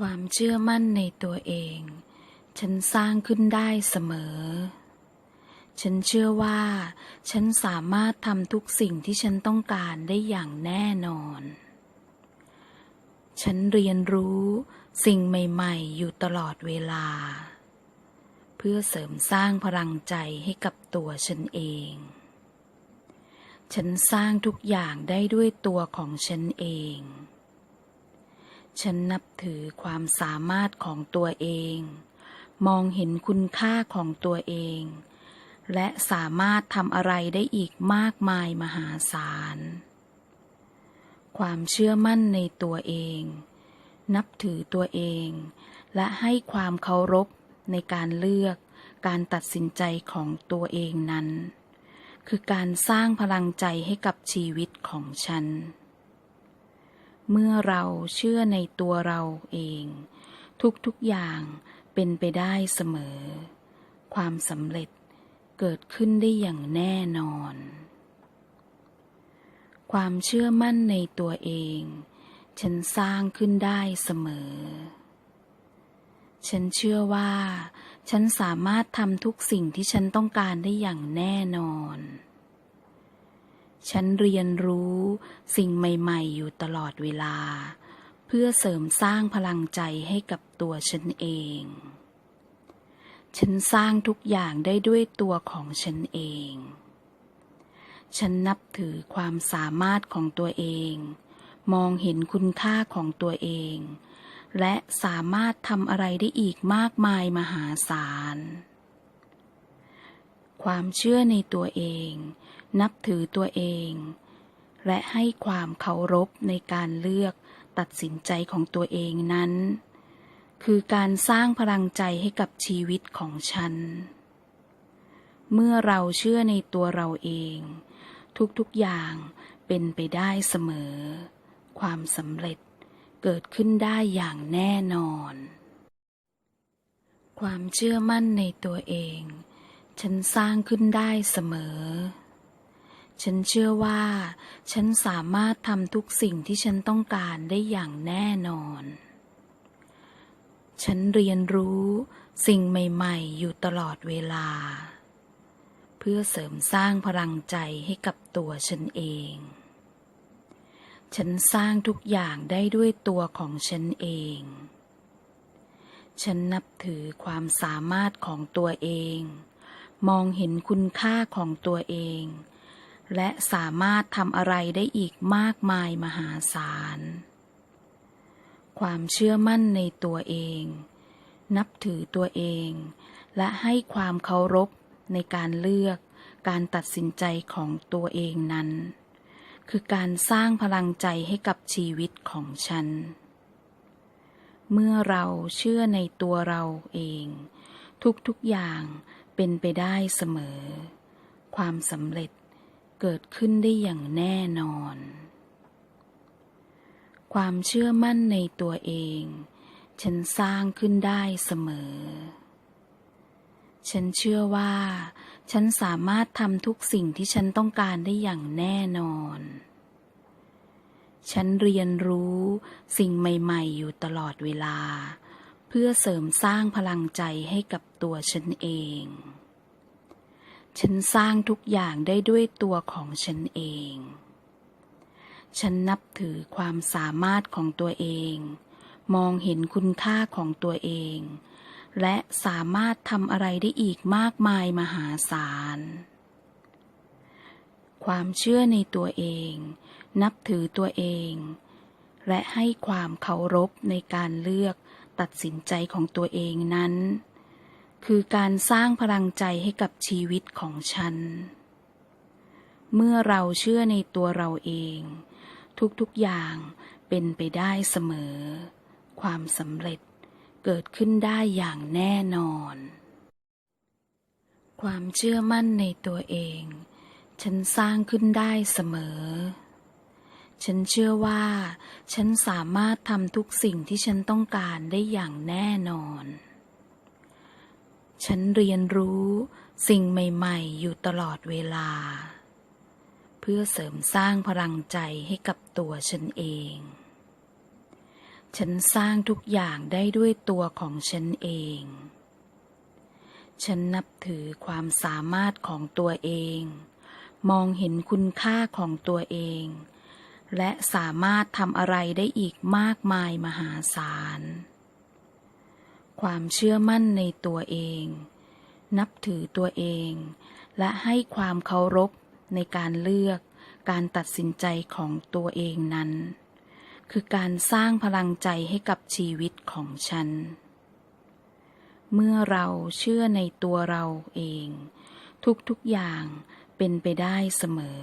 ความเชื่อมั่นในตัวเอง ฉันสร้างขึ้นได้เสมอ ฉันเชื่อว่า ฉันสามารถทำทุกสิ่งที่ฉันต้องการได้อย่างแน่นอน ฉันเรียนรู้สิ่งใหม่ ๆ อยู่ตลอดเวลา เพื่อเสริมสร้างพลังใจให้กับตัวฉันเอง ฉันสร้างทุกอย่างได้ด้วยตัวของฉันเอง ฉันนับถือความสามารถของตัวเอง มองเห็นคุณค่าของตัวเอง และสามารถทำอะไรได้อีกมากมายมหาศาล ความเชื่อมั่นในตัวเอง นับถือตัวเอง และให้ความเคารพในการเลือกการตัดสินใจของตัวเองนั้น คือการสร้างพลังใจให้กับชีวิตของฉัน เมื่อเราเชื่อในตัวเราเอง ทุกๆอย่างเป็นไปได้เสมอ ความสำเร็จเกิดขึ้นได้อย่างแน่นอน ความเชื่อมั่นในตัวเอง ฉันสร้างขึ้นได้เสมอ ฉันเชื่อว่า ฉันสามารถทำทุกสิ่งที่ฉันต้องการได้อย่างแน่นอน ฉันเรียนรู้สิ่งใหม่ๆ อยู่ตลอดเวลา เพื่อเสริมสร้างพลังใจให้กับตัวฉันเอง ฉันสร้างทุกอย่างได้ด้วยตัวของฉันเอง ฉันนับถือความสามารถของตัวเอง มองเห็นคุณค่าของตัวเอง และสามารถทำอะไรได้อีกมากมายมหาศาล ความเชื่อในตัวเอง นับถือตัวเอง และให้ความเคารพในการเลือกตัดสินใจของตัวเองนั้น คือการสร้างพลังใจให้กับชีวิตของฉัน เมื่อเราเชื่อในตัวเราเอง ทุกๆอย่างเป็นไปได้เสมอ ความสำเร็จเกิดขึ้นได้อย่างแน่นอน ความเชื่อมั่นในตัวเอง ฉันสร้างขึ้นได้เสมอ ฉันเชื่อว่า ฉันสามารถทำทุกสิ่งที่ฉันต้องการได้อย่างแน่นอน ฉันเรียนรู้สิ่งใหม่ๆ อยู่ตลอดเวลา เพื่อเสริมสร้างพลังใจให้กับตัวฉันเอง ฉันสร้างทุกอย่างได้ด้วยตัวของฉันเอง ฉันนับถือความสามารถของตัวเอง มองเห็นคุณค่าของตัวเอง และสามารถทำอะไรได้อีกมากมายมหาศาล ความเชื่อมั่นในตัวเอง นับถือตัวเอง และให้ความเคารพในการเลือกการตัดสินใจของตัวเองนั้น คือการสร้างพลังใจให้กับชีวิตของฉัน เมื่อเราเชื่อในตัวเราเอง ทุกๆอย่างเป็นไปได้เสมอ ความสำเร็จ เกิดขึ้นได้อย่างแน่นอน ความเชื่อมั่นในตัวเอง ฉันสร้างขึ้นได้เสมอ ฉันเชื่อว่า ฉันสามารถทำทุกสิ่งที่ฉันต้องการได้อย่างแน่นอน ฉันเรียนรู้สิ่งใหม่ ๆ อยู่ตลอดเวลา เพื่อเสริมสร้างพลังใจให้กับตัวฉันเอง ฉันสร้างทุกอย่างได้ด้วยตัวของฉันเอง ฉันนับถือความสามารถของตัวเอง มองเห็นคุณค่าของตัวเอง และสามารถทำอะไรได้อีกมากมายมหาศาล ความเชื่อในตัวเอง นับถือตัวเอง และให้ความเคารพในการเลือกตัดสินใจของตัวเองนั้น คือการสร้างพลังใจให้กับชีวิตของฉัน เมื่อเราเชื่อในตัวเราเอง ทุกๆอย่างเป็นไปได้เสมอ ความสำเร็จเกิดขึ้นได้อย่างแน่นอน ความเชื่อมั่นในตัวเอง ฉันสร้างขึ้นได้เสมอ ฉันเชื่อว่า ฉันสามารถทำทุกสิ่งที่ฉันต้องการได้อย่างแน่นอน ฉันเรียนรู้สิ่งใหม่ๆ อยู่ตลอดเวลา เพื่อเสริมสร้างพลังใจให้กับตัวฉันเอง ฉันสร้างทุกอย่างได้ด้วยตัวของฉันเอง ฉันนับถือความสามารถของตัวเอง มองเห็นคุณค่าของตัวเอง และสามารถทำอะไรได้อีกมากมายมหาศาล ความเชื่อมั่นในตัวเอง นับถือตัวเอง และให้ความเคารพในการเลือกการตัดสินใจของตัวเองนั้น คือการสร้างพลังใจให้กับชีวิตของฉัน เมื่อเราเชื่อในตัวเราเอง ทุกๆอย่างเป็นไปได้เสมอ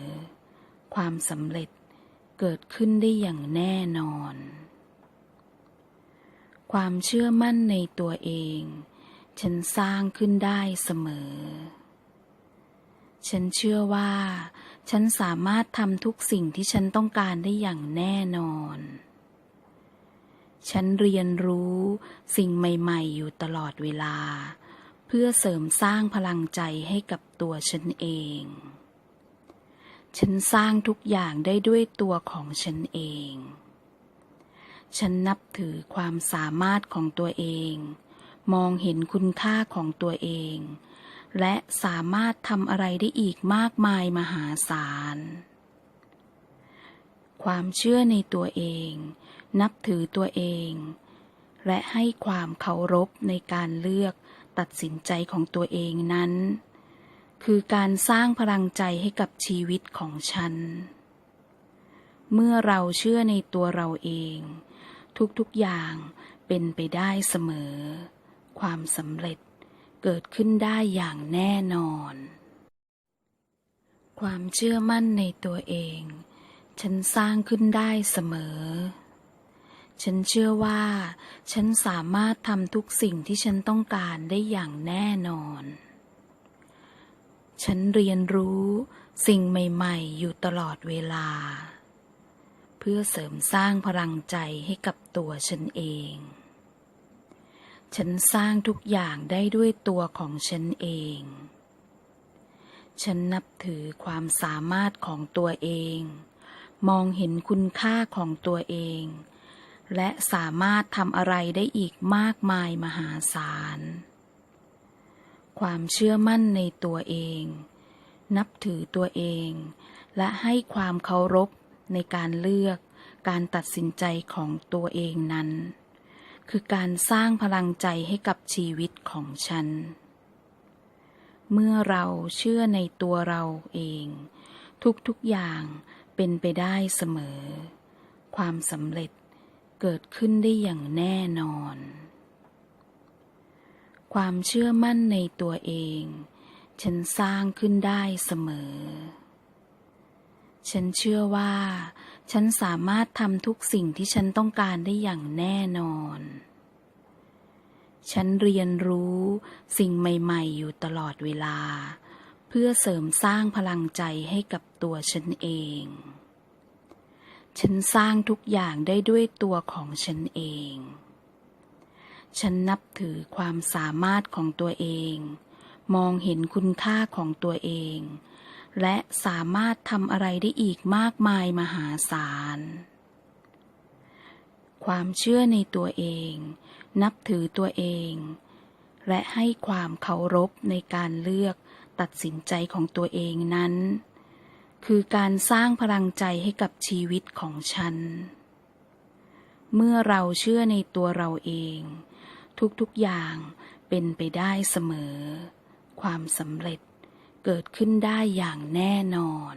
ความสำเร็จเกิดขึ้นได้อย่างแน่นอน ความเชื่อมั่นในตัวเอง ฉันสร้างขึ้นได้เสมอ ฉันเชื่อว่า ฉันสามารถทำทุกสิ่งที่ฉันต้องการได้อย่างแน่นอน ฉันเรียนรู้สิ่งใหม่ ๆ อยู่ตลอดเวลา เพื่อเสริมสร้างพลังใจให้กับตัวฉันเอง ฉันสร้างทุกอย่างได้ด้วยตัวของฉันเอง ฉันนับถือความสามารถของตัวเอง มองเห็นคุณค่าของตัวเอง และสามารถทำอะไรได้อีกมากมายมหาศาล ความเชื่อในตัวเอง นับถือตัวเอง และให้ความเคารพในการเลือกตัดสินใจของตัวเองนั้น คือการสร้างพลังใจให้กับชีวิตของฉันเมื่อเราเชื่อในตัวเราเอง ทุกๆอย่างเป็นไปได้เสมอ ความสำเร็จเกิดขึ้นได้อย่างแน่นอน ความเชื่อมั่นในตัวเอง ฉันสร้างขึ้นได้เสมอ ฉันเชื่อว่า ฉันสามารถทำทุกสิ่งที่ฉันต้องการได้อย่างแน่นอน ฉันเรียนรู้สิ่งใหม่ ๆ อยู่ตลอดเวลา เพื่อเสริมสร้างพลังใจให้กับตัวฉันเอง ฉันสร้างทุกอย่างได้ด้วยตัวของฉันเอง ฉันนับถือความสามารถของตัวเอง มองเห็นคุณค่าของตัวเอง และสามารถทำอะไรได้อีกมากมายมหาศาล ความเชื่อมั่นในตัวเอง นับถือตัวเองและให้ความเคารพ ในการเลือก การตัดสินใจของตัวเองนั้น คือการสร้างพลังใจให้กับชีวิตของฉัน เมื่อเราเชื่อในตัวเราเอง ทุกๆอย่างเป็นไปได้เสมอ ความสำเร็จเกิดขึ้นได้อย่างแน่นอน ความเชื่อมั่นในตัวเอง ฉันสร้างขึ้นได้เสมอ ฉันเชื่อว่า ฉันสามารถทำทุกสิ่งที่ฉันต้องการได้อย่างแน่นอน ฉันเรียนรู้สิ่งใหม่ๆ อยู่ตลอดเวลา เพื่อเสริมสร้างพลังใจให้กับตัวฉันเอง ฉันสร้างทุกอย่างได้ด้วยตัวของฉันเอง ฉันนับถือความสามารถของตัวเอง มองเห็นคุณค่าของตัวเอง และสามารถทำอะไรได้อีกมากมายมหาศาล ความเชื่อในตัวเอง นับถือตัวเอง และให้ความเคารพในการเลือกตัดสินใจของตัวเองนั้น คือการสร้างพลังใจให้กับชีวิตของฉัน เมื่อเราเชื่อในตัวเราเอง ทุกๆอย่างเป็นไปได้เสมอ ความสำเร็จ เกิดขึ้นได้อย่างแน่นอน